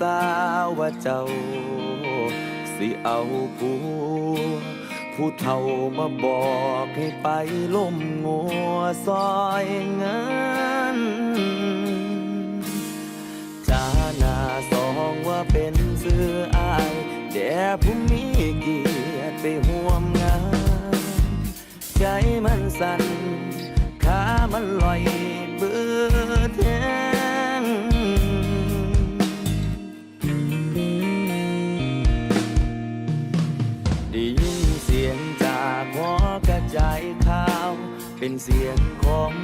สาว่าเจ้า สิเอาผัวผู้เฒ่ามาบอกให้ไปล่มงัวซอยเงินจาหน้าสองว่าเป็นเสื้ออายแด่ผู้มีเกียรติไปห่วมงาน ใจมันสั่นขามันลอยเบื่อแท้ เป็นเสียงของ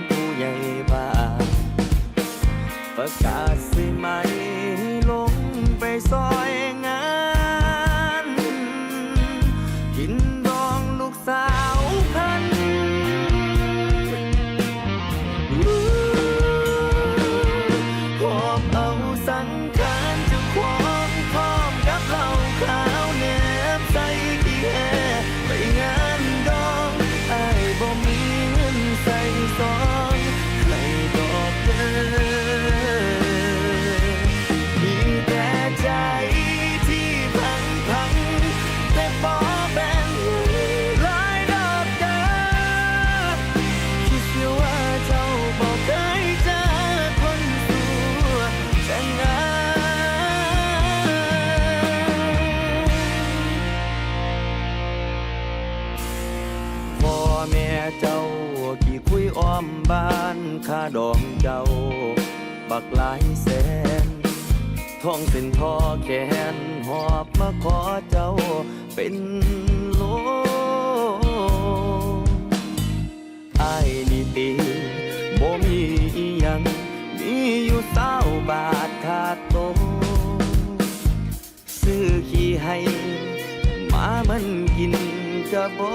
ก็บ่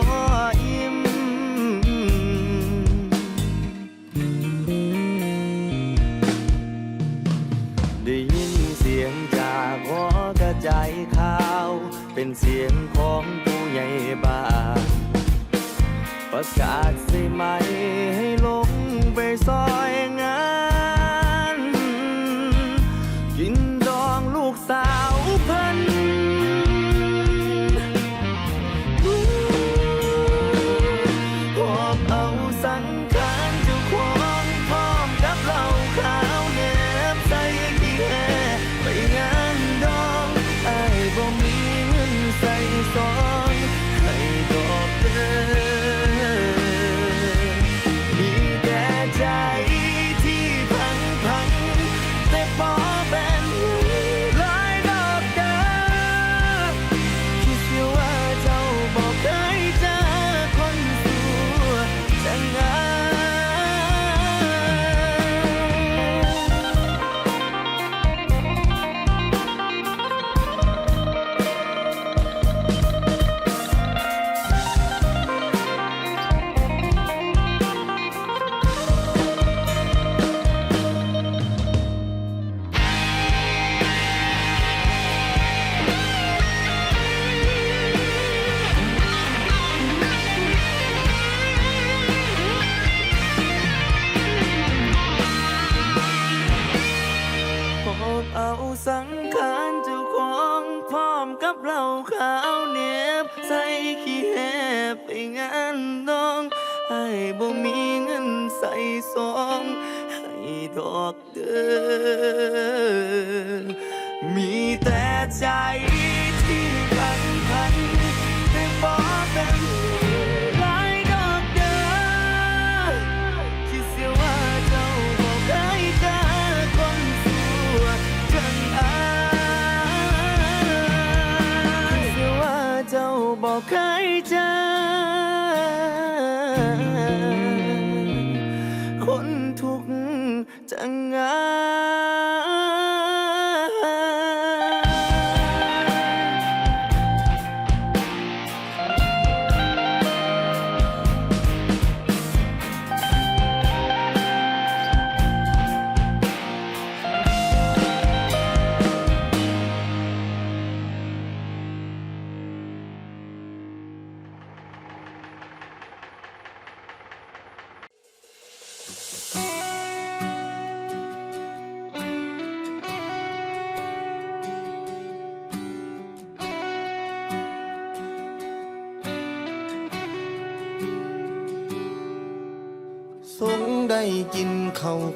อิ่มได้ยินเสียงจากหัวกระจายข่าว เป็นเสียงของผู้ใหญ่บ้านประกาศสิไหมให้ลงไปซ้อนับเราขาวเนียบใส่ขี้แหบไปงานดองให้บ่มีเงินใส่ซองให้ดอกเด้อมีแต่ใจที่พันพันให้ฟอาเป็น tengah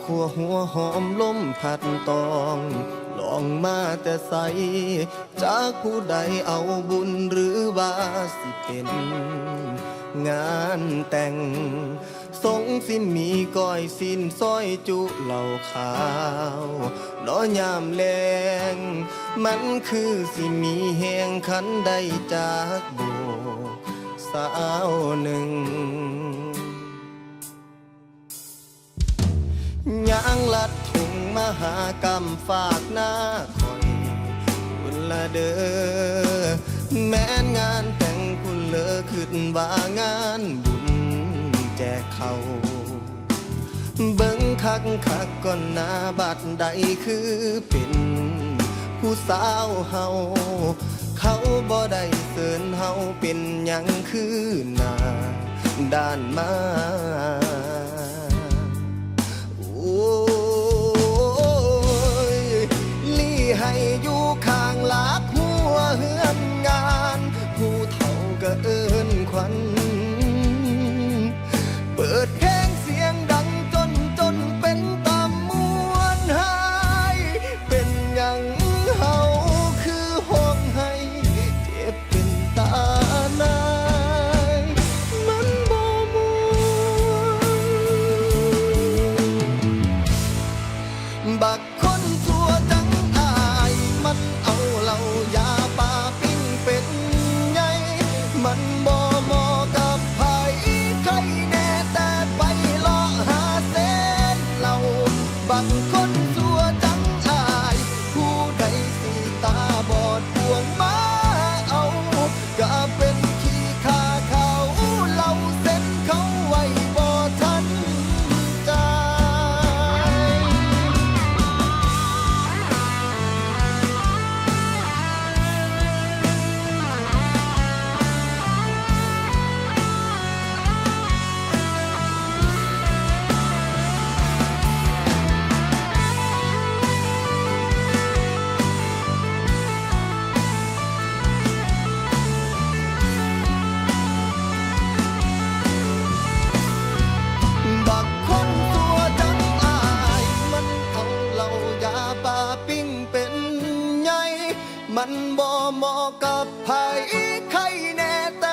ขัวหัวหอมล้มผัดตองลองมาแต่ใส จากผู้ใดเอาบุญหรือวาสิเป็น งานแต่ง สงสินมีก้อยสิ้นส้อยจุเหล่าขาวน้อยามแรงมันคือสิมีแหงขันได้จากโบสาวหนึ่ง ยางลัดถุงมหากรรมฝากหน้าคอยคุณละเดอ้อแม้นงานแต่งคุณเลอขึ้นว่างานบุญแจกเขาเบิ้งคักคักก่อนนาบัดใดคือเป็นผู้สาวเฮาเขาบ่ได้เสินเฮาเป็นยังคือนาด้านมา But มันบ่เหมาะกับไผใครแน่แต่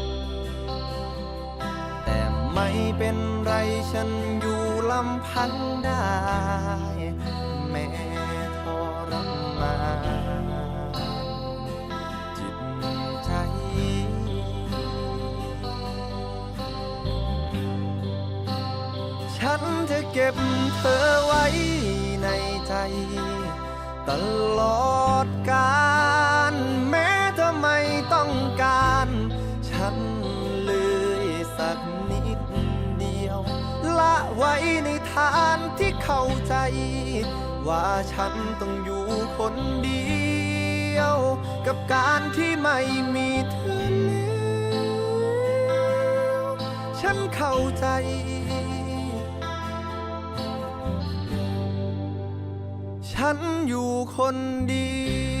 ไม่เป็นไรฉันอยู่ลำพังได้ แม้ทรมานจิตใจ ฉันจะเก็บเธอไว้ในใจ ตลอดกาลแม่ ละไว้ในฐานที่เข้าใจ ว่าฉันต้องอยู่คนเดียว กับการที่ไม่มีเธอแล้วฉันเข้าใจฉันอยู่คนเดียว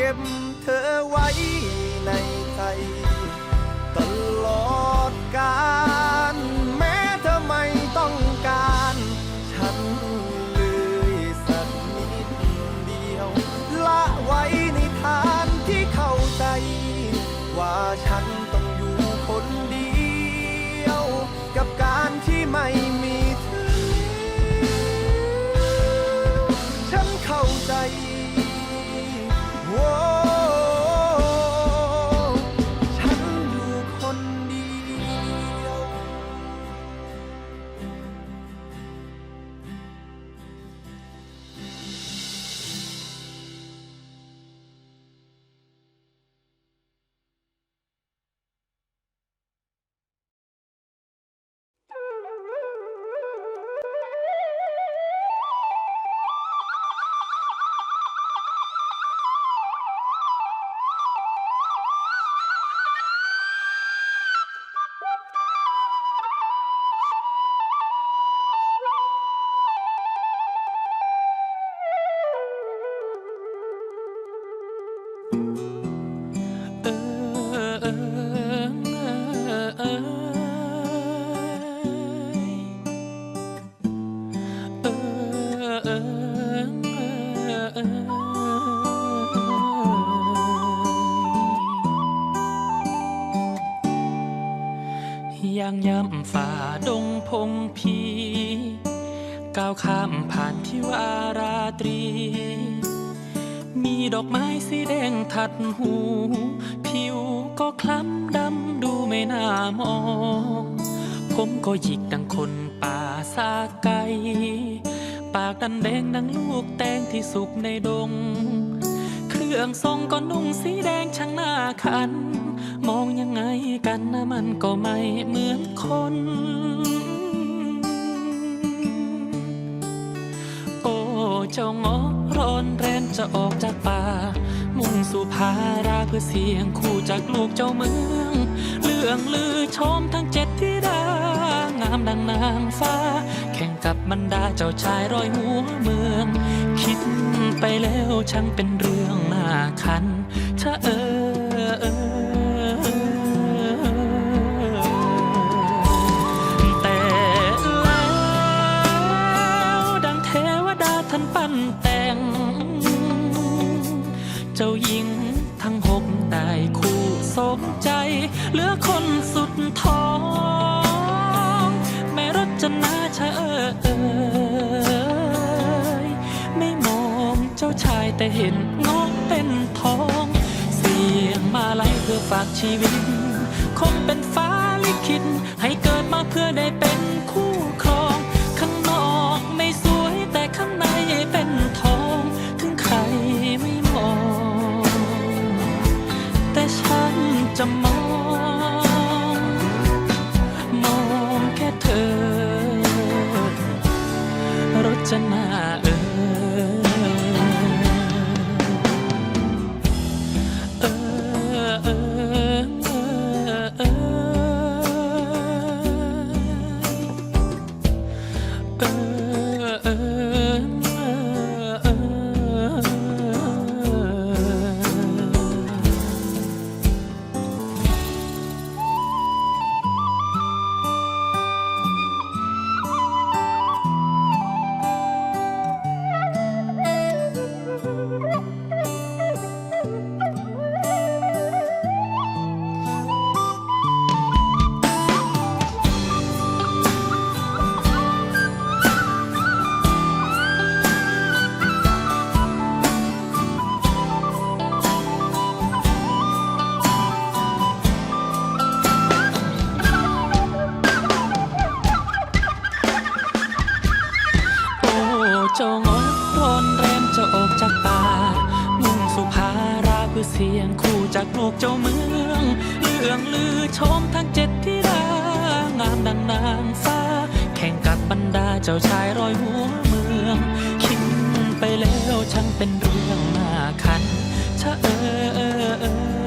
ก็บเธอไว้ในใจตลอดกาล ผมก็หยิกดังคนป่าซาไกปากดันแดงดังลูกแตงที่สุกในดง เครื่องทรงก็นุ่งสีแดงช่างหน้าคัน มองยังไงกันนะมันก็ไม่เหมือนคน โอ้เจ้างอร้อนแรนจะออกจากป่า มุ่งสู่พาราเพื่อเสียงคู่จากลูกเจ้าเมือง เรื่องลือชมทั้งเจ็ดที่ามดังนางฟ้า แข่งกับบรรดาเจ้าชายร้อยหัวเมือง คิดไปแล้วช่างเป็นเรื่องน่าคัน ถ้าเออ แต่เห็นงอกเป็นทอง เสียงมาไลเพื่อฝากชีวิต คงเป็นฟ้าลิขิตให้เกิดมาเพื่อได้เป็นคู่ครอง ข้างนอกไม่สวยแต่ข้างในเป็นทอง ถึงใครไม่มอง แต่ฉันจะมอง ลูกเจ้าเมืองเลื่องลือชมทั้งเจ็ดที่รางามดังนางฟ้า แข่งกับบรรดาเจ้าชายรอยหัวเมือง คิดไปแล้วช่างเป็นเรื่องน่าคันชะเออเออ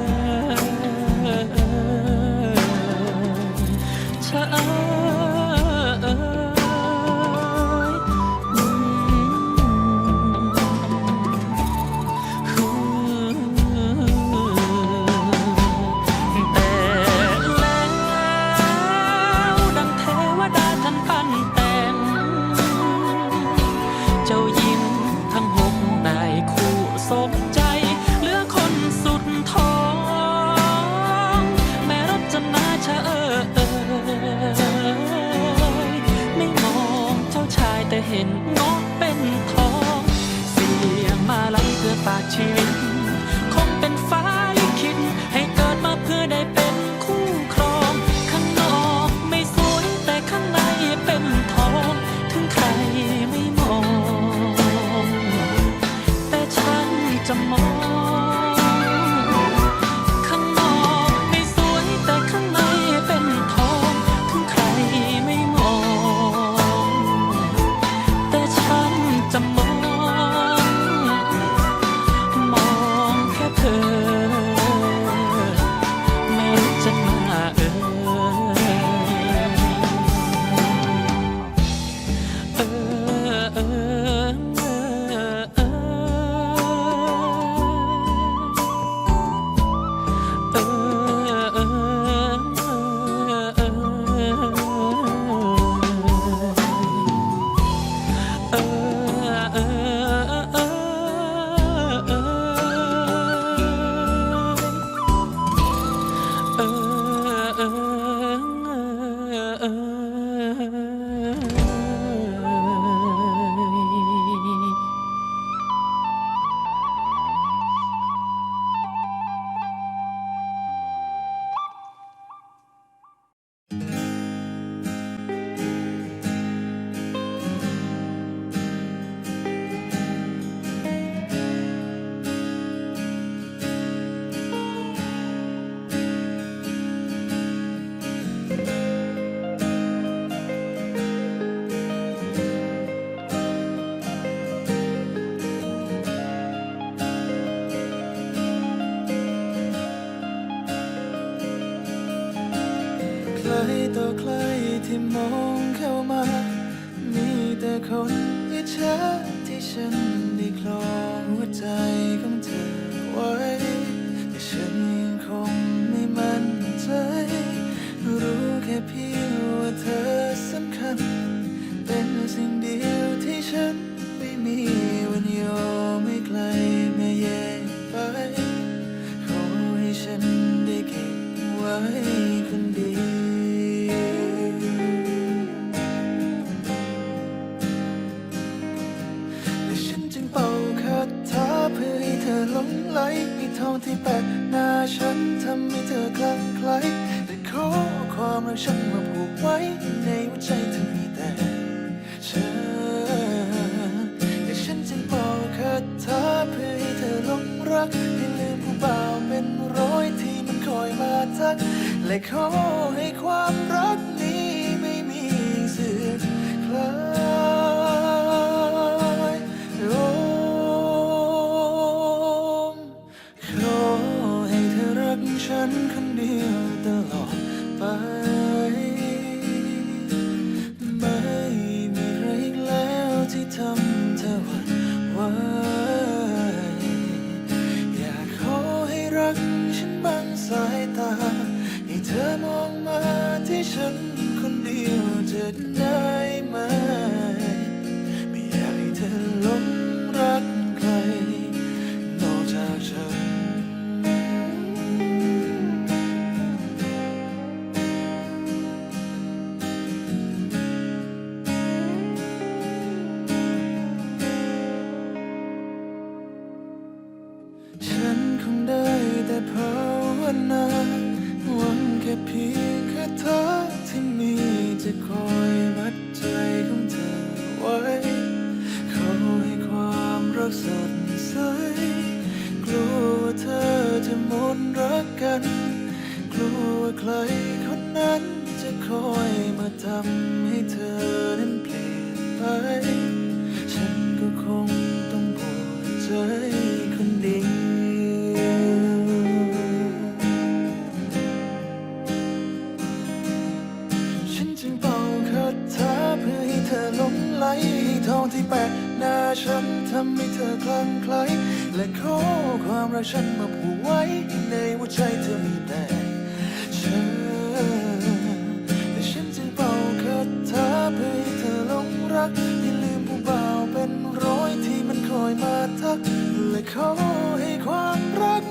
ให้ความรัก ฉันทำให้เธอคลั่งไคล้และขอความรักฉันมาผูกไว้ในหัวใจเธอมีแต่เธอแต่ฉันจึงเป่าคาถาเพื่อให้เธอหลงรักอย่าลืมผู้บ่าวเป็นร้อยที่มันคอยมาทัก และขอให้ความรัก